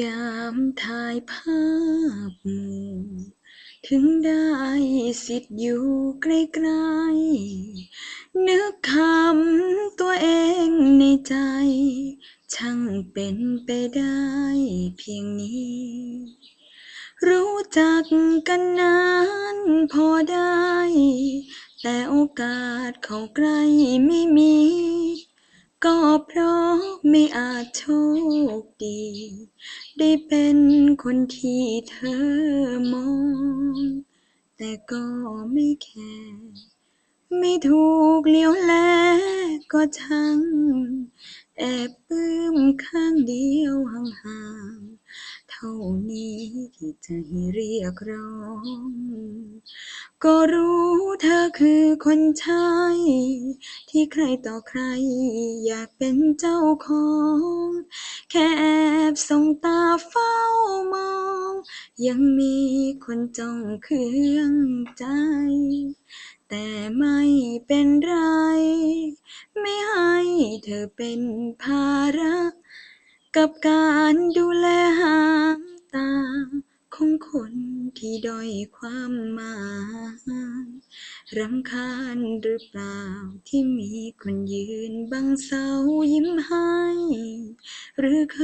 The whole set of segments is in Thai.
ยามถ่ายภาพหมู่ถึงได้สิทธิ์อยู่ใกล้ๆนึกคำตัวเองในใจ ช่างเป็นไปได้เพียงนี้ รู้จักกันนานพอได้ แต่โอกาสเข้าใกล้ไม่มี ก็เพราะไม่อาจโชคดี ได้เป็นคนที่เธอมอง แต่ก็ไม่แคร์ไม่ถูกเลี้ยวแลก็ช่างแอบปลื้มข้างเดียวห่างๆ เท่านี้ที่ใจเรียกร้อง ก็รู้เธอคือคนใช่ ที่ใครต่อใคร อยากเป็นเจ้าของ แค่แอบส่งตาเฝ้ามอง ยังมีคนจ้องเคืองใจ แต่ไม่เป็นไร ไม่ให้เธอเป็นภาระ กับการดูแลหางตา ของคนที่ด้อยความหมายรำคาญหรือเปล่าที่มีคนยืนบังเศร้ายิ้มให้ หรือเค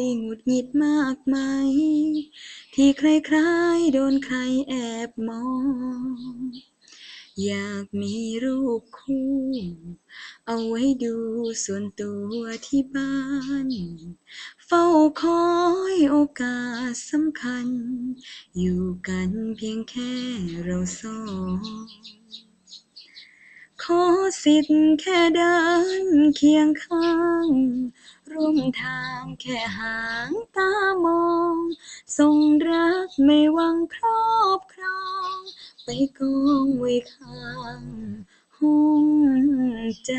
ยหงุดหงิดมากไหม ที่ใครๆโดนใครแอบมอง อยากมีรูปคู่ เอาไว้ดูส่วนตัวที่บ้าน เฝ้าคอยโอกาสสำคัญ อยู่กันเพียงแค่เราสองขอสิทธิ์แค่เดินเคียงข้าง ร่วมทางแค่หางตามองส่งรักไม่หวังครอบครอง ไปกองไว้ข้างห้องใจ